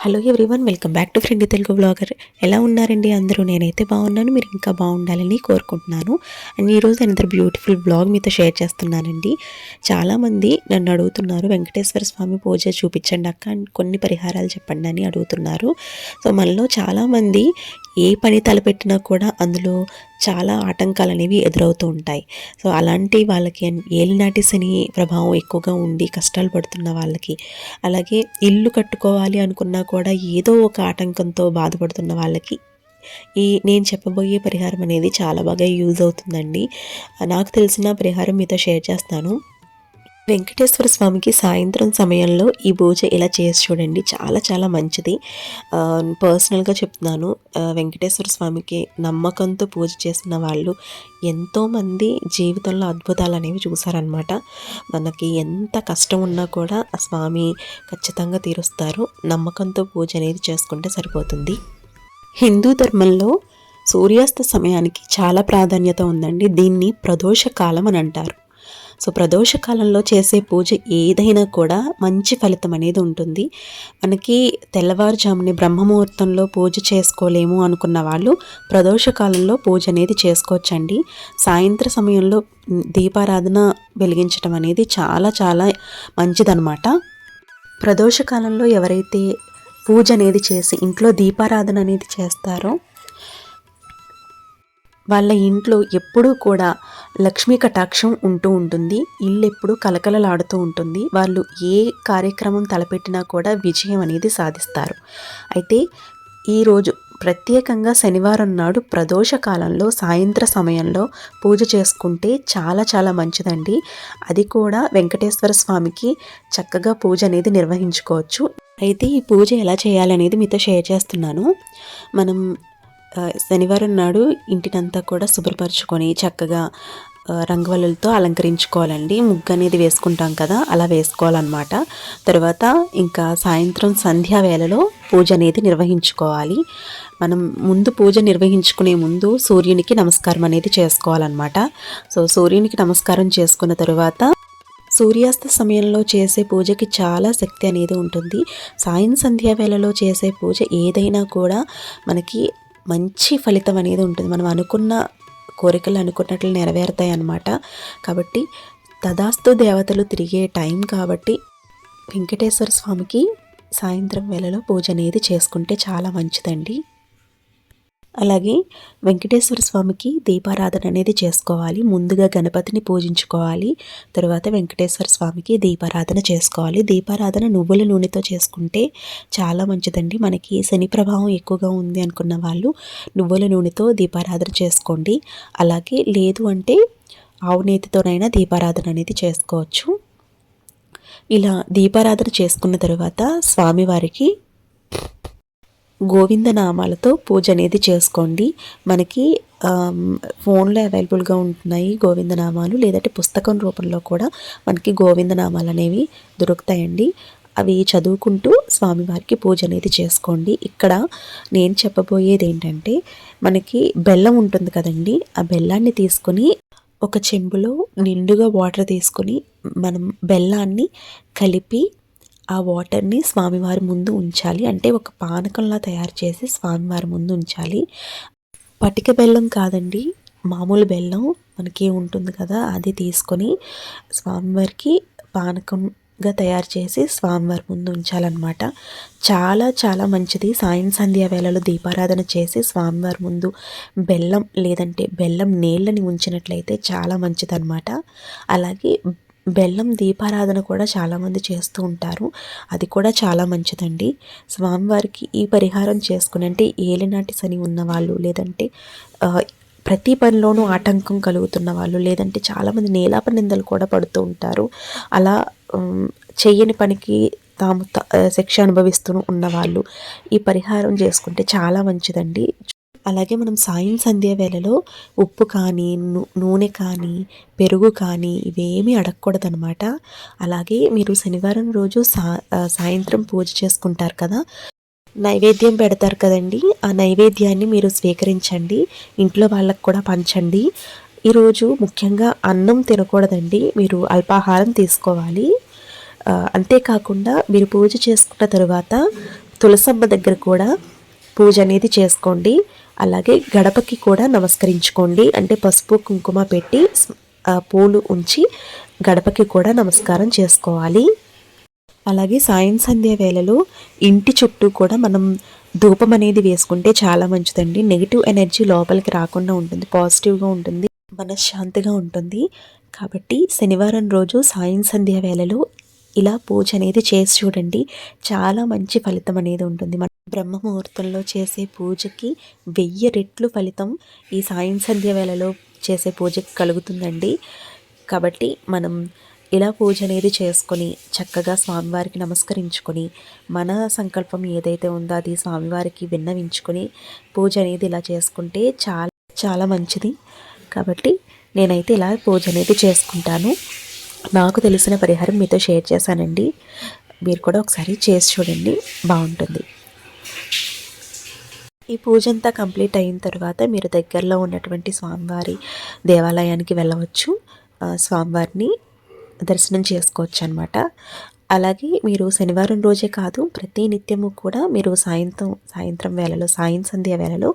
Hello everyone welcome back to friend Telugu blogger. ఎలా ఉన్నారండి అందరూ? నేనైతే బాగున్నాను మీరు ఇంకా బాగుండాలని కోరుకుంటున్నాను. అండ్ ఈరోజు అందరు బ్యూటిఫుల్ బ్లాగ్ మీతో షేర్ చేస్తున్నానండి. చాలామంది నన్ను అడుగుతున్నారు వెంకటేశ్వర స్వామి పూజ చూపించండి అక్క కొన్ని పరిహారాలు చెప్పండి అని అడుగుతున్నారు. సో మనలో చాలామంది ఏ పని తలపెట్టినా కూడా అందులో చాలా ఆటంకాలు అనేవి ఎదురవుతూ ఉంటాయి. సో అలాంటి వాళ్ళకి ఏలినాటి శని ప్రభావం ఎక్కువగా ఉండి కష్టాలు పడుతున్న వాళ్ళకి అలాగే ఇల్లు కట్టుకోవాలి అనుకున్నా కూడా ఏదో ఒక ఆటంకంతో బాధపడుతున్న వాళ్ళకి ఈ నేను చెప్పబోయే పరిహారం అనేది చాలా బాగా యూజ్ అవుతుందండి. నాకు తెలిసిన పరిహారం మీతో షేర్ చేస్తాను. వెంకటేశ్వర స్వామికి సాయంత్రం సమయంలో ఈ పూజ ఇలా చేసి చూడండి. చాలా చాలా మంచిది. పర్సనల్గా చెప్తున్నాను. వెంకటేశ్వర స్వామికి నమ్మకంతో పూజ చేసిన వాళ్ళు ఎంతోమంది జీవితంలో అద్భుతాలు అనేవి చూసారనమాట మనకి ఎంత కష్టం ఉన్నా కూడా ఆ స్వామి ఖచ్చితంగా తీరుస్తారు. నమ్మకంతో పూజ అనేది చేసుకుంటే సరిపోతుంది. హిందూ ధర్మంలో సూర్యాస్త సమయానికి చాలా ప్రాధాన్యత ఉందండి. దీన్ని ప్రదోష కాలం అని అంటారు. సో ప్రదోష కాలంలో చేసే పూజ ఏదైనా కూడా మంచి ఫలితం అనేది ఉంటుంది. మనకి తెల్లవారుజాముని బ్రహ్మముహూర్తంలో పూజ చేసుకోలేము అనుకున్న వాళ్ళు ప్రదోష కాలంలో పూజ అనేది చేసుకోవచ్చండి. సాయంత్ర సమయంలో దీపారాధన వెలిగించడం అనేది చాలా చాలా మంచిదనమాట ప్రదోష కాలంలో ఎవరైతే పూజ అనేది చేసి ఇంట్లో దీపారాధన అనేది చేస్తారో వాళ్ళ ఇంట్లో ఎప్పుడూ కూడా లక్ష్మీ కటాక్షం ఉంటూ ఉంటుంది. ఇల్లు ఎప్పుడు కలకలలాడుతూ ఉంటుంది. వాళ్ళు ఏ కార్యక్రమం తలపెట్టినా కూడా విజయం అనేది సాధిస్తారు. అయితే ఈరోజు ప్రత్యేకంగా శనివారం నాడు ప్రదోష కాలంలో సాయంత్ర సమయంలో పూజ చేసుకుంటే చాలా చాలా మంచిదండి. అది కూడా వెంకటేశ్వర స్వామికి చక్కగా పూజ అనేది నిర్వహించుకోవచ్చు. అయితే ఈ పూజ ఎలా చేయాలనేది మీతో షేర్ చేస్తున్నాను. మనం శనివారం నాడు ఇంటినంతా కూడా శుభ్రపరచుకొని చక్కగా రంగువలలతో రంగవల్లులతో అలంకరించుకోవాలండి. ముగ్గు అనేది వేసుకుంటాం కదా అలా వేసుకోవాలన్నమాట. తర్వాత ఇంకా సాయంత్రం సంధ్యా వేళలో పూజ అనేది నిర్వహించుకోవాలి. మనం ముందు పూజ నిర్వహించుకునే ముందు సూర్యునికి నమస్కారం అనేది చేసుకోవాలన్నమాట. సో సూర్యునికి నమస్కారం చేసుకున్న తర్వాత సూర్యాస్త సమయంలో చేసే పూజకి చాలా శక్తి అనేది ఉంటుంది. సాయం సంధ్యా వేళలో చేసే పూజ ఏదైనా కూడా మనకి మంచి ఫలితం అనేది ఉంటుంది. మనం అనుకున్న కోరికలు అనుకున్నట్లు నెరవేరుతాయి అన్నమాట. కాబట్టి తదాస్తు దేవతలు తిరిగే టైం కాబట్టి వెంకటేశ్వర స్వామికి సాయంత్రం వేళలో పూజ అనేది చేసుకుంటే చాలా మంచిదండి. అలాగే వెంకటేశ్వర స్వామికి దీపారాధన అనేది చేసుకోవాలి. ముందుగా గణపతిని పూజించుకోవాలి. తర్వాత వెంకటేశ్వర స్వామికి దీపారాధన చేసుకోవాలి. దీపారాధన నువ్వుల నూనెతో చేసుకుంటే చాలా మంచిదండి. మనకి శని ప్రభావం ఎక్కువగా ఉంది అనుకున్న వాళ్ళు నువ్వుల నూనెతో దీపారాధన చేసుకోండి. అలాగే లేదు అంటే ఆవు నేతితోనైనా దీపారాధన అనేది చేసుకోవచ్చు. ఇలా దీపారాధన చేసుకున్న తర్వాత స్వామివారికి గోవింద నామాలతో పూజ అనేది చేసుకోండి. మనకి ఫోన్లో అవైలబుల్గా ఉంటున్నాయి గోవిందనామాలు లేదంటే పుస్తకం రూపంలో కూడా మనకి గోవింద నామాలు అనేవి దొరుకుతాయండి. అవి చదువుకుంటూ స్వామివారికి పూజ అనేది చేసుకోండి. ఇక్కడ నేను చెప్పబోయేది ఏంటంటే మనకి బెల్లం ఉంటుంది కదండి ఆ బెల్లాన్ని తీసుకొని ఒక చెంబులో నిండుగా వాటర్ తీసుకొని మనం బెల్లాన్ని కలిపి ఆ వాటర్ని స్వామివారి ముందు ఉంచాలి. అంటే ఒక పానకంలా తయారు చేసి స్వామివారి ముందు ఉంచాలి. పటిక బెల్లం కాదండి మామూలు బెల్లం మనకి ఉంటుంది కదా అది తీసుకొని స్వామివారికి పానకంగా తయారు చేసి స్వామివారి ముందు ఉంచాలన్నమాట. చాలా చాలా మంచిది. సాయం సంధ్య వేళలో దీపారాధన చేసి స్వామివారి ముందు బెల్లం లేదంటే బెల్లం నీళ్ళని ఉంచినట్లయితే చాలా మంచిదన్నమాట. అలాగే బెల్లం దీపారాధన కూడా చాలామంది చేస్తూ ఉంటారు. అది కూడా చాలా మంచిదండి. స్వామివారికి ఈ పరిహారం చేసుకుని అంటే ఏలినాటి శని ఉన్నవాళ్ళు లేదంటే ప్రతి పనిలోనూ ఆటంకం కలుగుతున్న వాళ్ళు లేదంటే చాలామంది నేలాప నిందలు కూడా పడుతూ ఉంటారు. అలా చెయ్యని పనికి తాము త- శిక్ష అనుభవిస్తూ ఉన్నవాళ్ళు ఈ పరిహారం చేసుకుంటే చాలా మంచిదండి. అలాగే మనం సాయం సంధ్య వేళలో ఉప్పు కానీ నూనె కానీ పెరుగు కానీ ఇవేమీ అడగకూడదనమాట అలాగే మీరు శనివారం రోజు సా సాయంత్రం పూజ చేసుకుంటారు కదా నైవేద్యం పెడతారు కదండి ఆ నైవేద్యాన్ని మీరు స్వీకరించండి ఇంట్లో వాళ్ళకు కూడా పంచండి. ఈరోజు ముఖ్యంగా అన్నం తినకూడదండి మీరు అల్పాహారం తీసుకోవాలి. అంతేకాకుండా మీరు పూజ చేసుకున్న తరువాత తులసమ్మ దగ్గర కూడా పూజ అనేది చేసుకోండి. అలాగే గడపకి కూడా నమస్కరించుకోండి. అంటే పసుపు కుంకుమ పెట్టి పూలు ఉంచి గడపకి కూడా నమస్కారం చేసుకోవాలి. అలాగే సాయం సంధ్య వేళలో ఇంటి చుట్టూ కూడా మనం ధూపం అనేది వేసుకుంటే చాలా మంచిదండి. నెగిటివ్ ఎనర్జీ లోపలికి రాకుండా ఉంటుంది. పాజిటివ్గా ఉంటుంది. మనశ్శాంతిగా ఉంటుంది. కాబట్టి శనివారం రోజు సాయం సంధ్య వేళలో ఇలా పూజ అనేది చేసి చూడండి. చాలా మంచి ఫలితం అనేది ఉంటుంది. బ్రహ్మముహూర్తంలో బ్రహ్మ ముహూర్తంలో చేసే పూజకి వెయ్యి రెట్లు ఫలితం ఈ సాయం సంధ్య వేళలో చేసే పూజకి కలుగుతుందండి. కాబట్టి మనం ఇలా పూజ అనేది చేసుకొని చక్కగా స్వామివారికి నమస్కరించుకొని మన సంకల్పం ఏదైతే ఉందో అది స్వామివారికి విన్నవించుకొని పూజ అనేది ఇలా చేసుకుంటే చాలా చాలా మంచిది. కాబట్టి నేనైతే ఇలా పూజ అనేది చేసుకుంటాను. నాకు తెలిసిన పరిహారం మీతో షేర్ చేశానండి. మీరు కూడా ఒకసారి చేసి చూడండి. బాగుంటుంది. ఈ పూజ అంతా కంప్లీట్ అయిన తర్వాత మీరు దగ్గరలో ఉన్నటువంటి స్వామివారి దేవాలయానికి వెళ్ళవచ్చు. స్వామివారిని దర్శనం చేసుకోవచ్చు అనమాట అలాగే మీరు శనివారం రోజే కాదు ప్రతి నిత్యము కూడా మీరు సాయంత్రం సాయంత్రం వేళలో సాయం సంధ్య వేళలో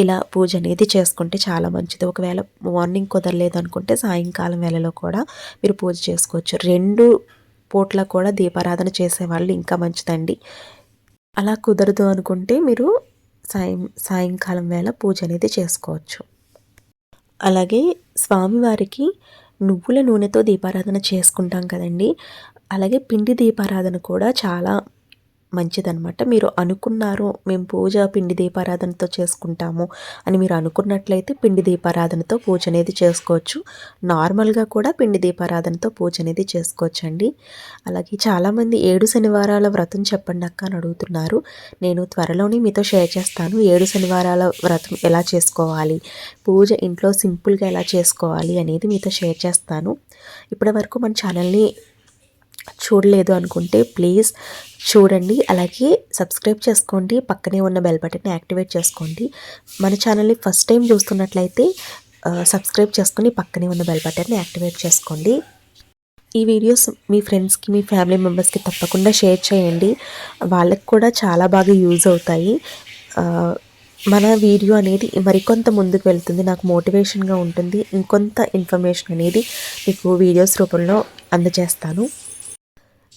ఇలా పూజ అనేది చేసుకుంటే చాలా మంచిది. ఒకవేళ మార్నింగ్ కుదరలేదు అనుకుంటే సాయంకాలం వేళలో కూడా మీరు పూజ చేసుకోవచ్చు. రెండు పూట్ల కూడా దీపారాధన చేసేవాళ్ళు ఇంకా మంచిదండి. అలా కుదరదు అనుకుంటే మీరు సాయం సాయంకాలం వేళ పూజ అనేది చేసుకోవచ్చు. అలాగే స్వామివారికి నువ్వుల నూనెతో దీపారాధన చేసుకుంటాం కదండి. అలాగే పిండి దీపారాధన కూడా చాలా మంచిదనమాట మీరు అనుకున్నారు మేము పూజ పిండి దీపారాధనతో చేసుకుంటాము అని మీరు అనుకున్నట్లయితే పిండి దీపారాధనతో పూజ అనేది చేసుకోవచ్చు. నార్మల్గా కూడా పిండి దీపారాధనతో పూజ అనేది చేసుకోవచ్చండి. అలాగే చాలామంది ఏడు శనివారాల వ్రతం చెప్పండి అక్క అని అడుగుతున్నారు. నేను త్వరలోనే మీతో షేర్ చేస్తాను. ఏడు శనివారాల వ్రతం ఎలా చేసుకోవాలి? పూజ ఇంట్లో సింపుల్గా ఎలా చేసుకోవాలి అనేది మీతో షేర్ చేస్తాను. ఇప్పటి వరకు మన ఛానల్ని చూడలేదు అనుకుంటే ప్లీజ్ చూడండి. అలాగే సబ్స్క్రైబ్ చేసుకోండి. పక్కనే ఉన్న బెల్ బటన్ని యాక్టివేట్ చేసుకోండి. మన ఛానల్ని ఫస్ట్ టైం చూస్తున్నట్లయితే సబ్స్క్రైబ్ చేసుకొని పక్కనే ఉన్న బెల్ బటన్ని యాక్టివేట్ చేసుకోండి. ఈ వీడియోస్ మీ ఫ్రెండ్స్కి మీ ఫ్యామిలీ మెంబర్స్కి తప్పకుండా షేర్ చేయండి. వాళ్ళకి కూడా చాలా బాగా యూజ్ అవుతాయి. మన వీడియో అనేది మరికొంత ముందుకు వెళ్తుంది. నాకు మోటివేషన్గా ఉంటుంది. ఇంకొంత ఇన్ఫర్మేషన్ అనేది మీకు వీడియోస్ రూపంలో అందజేస్తాను.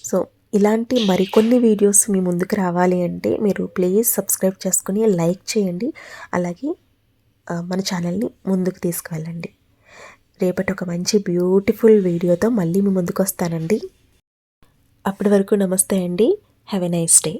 సో ఇలాంటి మరికొన్ని వీడియోస్ మీ ముందుకు రావాలి అంటే మీరు ప్లీజ్ సబ్స్క్రైబ్ చేసుకుని లైక్ చేయండి. అలాగే మన ఛానల్ని ముందుకు తీసుకువెళ్ళండి. రేపటి ఒక మంచి బ్యూటిఫుల్ వీడియోతో మళ్ళీ మీ ముందుకు వస్తానండి. అప్పటి వరకు నమస్తే అండి. Have a nice day